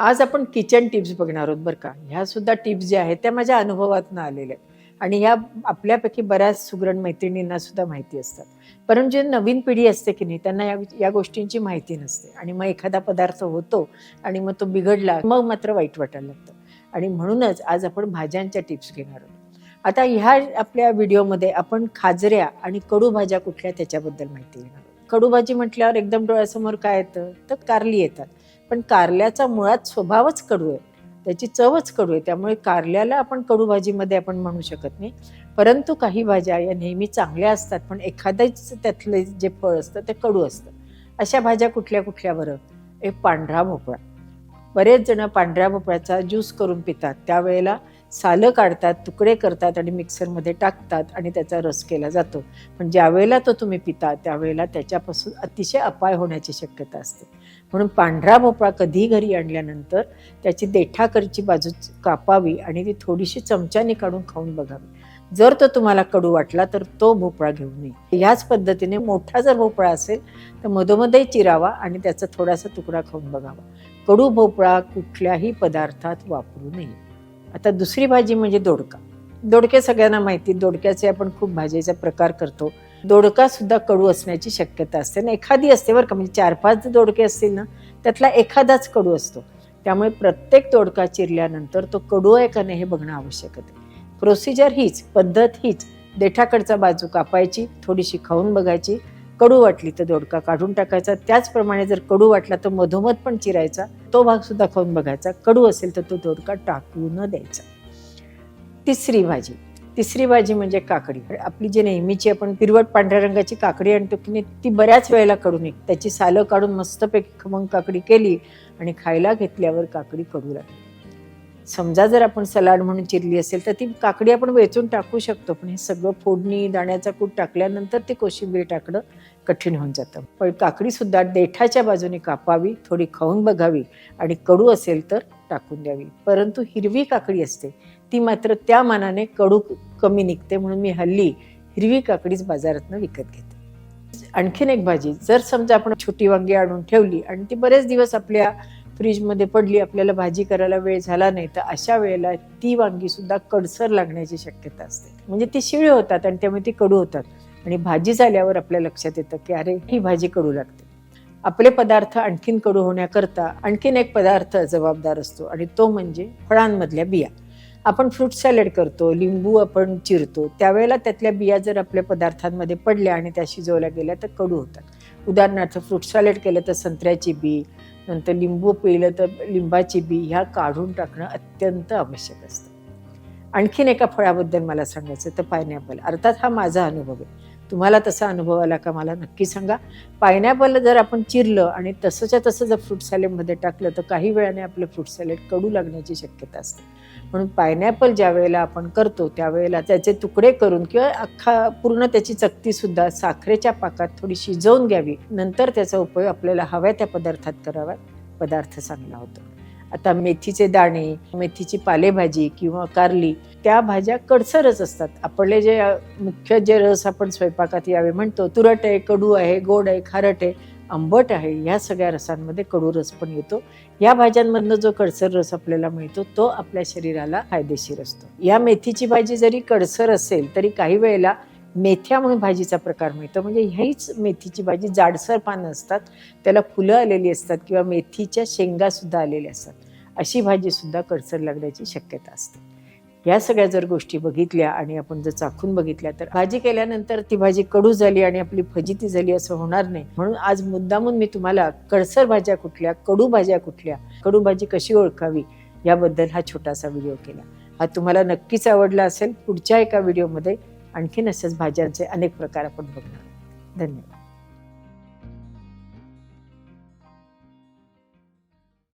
आज आपण kitchen tips बघणार आहोत बरं का. ह्या सुद्धा टिप्स ज्या आहेत त्या माझ्या अनुभवातून आलेल्या आहेत. आणि ह्या आपल्यापैकी बऱ्याच सुगरण मैत्रिणींना सुद्धा माहिती असतात. परंतु जे नवीन पिढी असते की नाही त्यांना या या गोष्टींची माहिती नसते. आणि मग एखादा पदार्थ होतो आणि मग तो बिघडला मग मात्र वाईट वाटायला लागतं. आणि म्हणूनच आज आपण भाज्यांच्या टिप्स घेणार आहोत. आता ह्या आपल्या व्हिडिओमध्ये आपण खाजऱ्या आणि कडू भाज्या कुठल्या त्याच्याबद्दल माहिती घेणार आहोत. कडू भाजी म्हटल्यावर एकदम डोळ्यासमोर काय येतं? तर कारली येतात. पण कारल्याचा मुळात स्वभावच कडू आहे. त्याची चवच कडू आहे. त्यामुळे कारल्याला आपण कडू भाजीमध्ये आपण म्हणू शकत नाही. परंतु काही भाज्या या नेहमी चांगल्या असतात पण एखाद्याच त्यातलं जे फळ असतं ते कडू असतं. अशा भाज्या कुठल्या कुठल्या बरं? एक पांढरा भोपळा. बरेच जण पांढऱ्या भोपळ्याचा ज्यूस करून पितात. त्यावेळेला सालं काढतात तुकडे करतात आणि मिक्सरमध्ये टाकतात आणि त्याचा रस केला जातो. पण ज्यावेळेला तो तुम्ही पिता त्यावेळेला त्याच्यापासून अतिशय अपाय होण्याची शक्यता असते. म्हणून पांढरा भोपळा कधी घरी आणल्यानंतर त्याची देठाकरची बाजू कापावी आणि ती थोडीशी चमच्याने काढून खाऊन बघावी. जर तो तुम्हाला कडू वाटला तर तो भोपळा घेऊ नये. ह्याच पद्धतीने मोठा जर भोपळा असेल तर मधोमधही चिरावा आणि त्याचा थोडासा तुकडा खाऊन बघावा. कडू भोपळा कुठल्याही पदार्थात वापरू नये. आता दुसरी भाजी म्हणजे दोडका. दोडके सगळ्यांना माहिती दोडक्याचे आपण खूप भाजीचा प्रकार करतो. दोडका सुद्धा कडू असण्याची शक्यता असते. ना एखादी असते बरं का म्हणजे चार पाच दोडके असतील ना त्यातला एखादाच कडू असतो. त्यामुळे प्रत्येक दोडका चिरल्यानंतर तो कडू आहे का नाही हे बघणं आवश्यक आहे. प्रोसिजर हीच पद्धत हीच. देठाकडचा बाजू कापायची थोडीशी खाऊन बघायची. कडू वाटली तर दोडका काढून टाकायचा. त्याचप्रमाणे जर कडू वाटला तर मधोमध पण चिरायचा. तो भाग सुद्धा खाऊन बघायचा. कडू असेल तर तो दोडका टाकू न द्यायचा. तिसरी भाजी. तिसरी भाजी म्हणजे काकडी. आपली जी नेहमीची आपण पिरवट पांढऱ्या रंगाची काकडी आणतो की नाही ती बऱ्याच वेळेला कडून निघते त्याची सालं काढून मस्तपैकी खमंग काकडी केली आणि खायला घेतल्यावर काकडी कडू लागली. समजा जर आपण सलाड म्हणून चिरली असेल तर ती काकडी आपण वेचून टाकू शकतो. पण हे सगळं फोडणी दाण्याचा कूट टाकल्यानंतर ती कोशिंबीर टाकणं कठीण होऊन जातं. पण काकडीसुद्धा देठाच्या बाजूने कापावी थोडी खाऊन बघावी आणि कडू असेल तर टाकून द्यावी. परंतु हिरवी काकडी असते ती मात्र त्या मानाने कडू कमी निघते म्हणून मी हल्ली हिरवी काकडीच बाजारातनं विकत घेते. आणखीन एक भाजी जर समजा आपण छोटी वांगी आणून ठेवली आणि ती बरेच दिवस आपल्या फ्रीजमध्ये पडली आपल्याला भाजी करायला वेळ झाला नाही तर अशा वेळेला ती वांगी सुद्धा कडसर लागण्याची शक्यता असते. म्हणजे ती शिळे होतात आणि त्यामुळे ती कडू होतात. आणि भाजी झाल्यावर आपल्या लक्षात येतं की अरे ही भाजी कडू लागते. आपले पदार्थ आणखीन कडू होण्याकरता आणखीन एक पदार्थ जबाबदार असतो आणि तो म्हणजे फळांमधल्या बिया. आपण फ्रूट सॅलड करतो लिंबू आपण चिरतो त्यावेळेला त्यातल्या बिया जर आपल्या पदार्थांमध्ये पडल्या आणि त्या शिजवल्या गेल्या तर कडू होतात. उदाहरणार्थ फ्रूट सॅलड केलं तर संत्र्याची बी नंतर लिंबू पिलं तर लिंबाची बी ह्या काढून टाकणं अत्यंत आवश्यक असतं. आणखीन एका फळाबद्दल मला सांगायचं तर पायनॅपल अर्थात हा माझा अनुभव आहे. तुम्हाला तसा अनुभव आला का मला नक्की सांगा. पायनॅपल जर आपण चिरलं आणि तसंच्या तसं जर फ्रूट सॅलेडमध्ये टाकलं तर काही वेळाने आपलं फ्रूट सॅलेड कडू लागण्याची शक्यता असते. म्हणून पायनॅपल ज्या वेळेला आपण करतो त्यावेळेला त्याचे तुकडे करून किंवा अख्खा पूर्ण त्याची चकतीसुद्धा साखरेच्या पाकात थोडी शिजवून घ्यावी. नंतर त्याचा उपयोग आपल्याला हव्या त्या पदार्थात करावा. पदार्थ चांगला होतो. आता मेथीचे दाणे मेथीची पालेभाजी किंवा कारली त्या भाज्या कडसरच असतात. आपले जे मुख्य जे रस आपण स्वयंपाकात यावे म्हणतो तुरट आहे कडू आहे गोड आहे खारट आहे आंबट आहे ह्या सगळ्या रसांमध्ये कडू रस पण येतो. या भाज्यांमधनं जो कडसर रस आपल्याला मिळतो तो आपल्या शरीराला फायदेशीर असतो. या मेथीची भाजी जरी कडसर असेल तरी काही वेळेला मेथ्या म्हणून भाजीचा प्रकार मिळतो. म्हणजे ह्याच मेथीची भाजी जाडसर पानं असतात त्याला फुलं आलेली असतात किंवा मेथीच्या शेंगा सुद्धा आलेल्या असतात. अशी भाजी सुद्धा कडसर लागण्याची शक्यता असते. या सगळ्या जर गोष्टी बघितल्या आणि आपण जर चाखून बघितल्या तर भाजी केल्यानंतर ती भाजी कडू झाली आणि आपली फजिती झाली असं होणार नाही. म्हणून आज मुद्दामून मी तुम्हाला कडसर भाज्या कुठल्या कडू भाज्या कुठल्या कडू भाजी कशी ओळखावी याबद्दल हा छोटासा व्हिडिओ केला. हा तुम्हाला नक्कीच आवडला असेल पुढच्या एका व्हिडिओमध्ये. आणखीन अशाच भाज्यांचे अनेक प्रकार आपण बघणार धन्यवाद.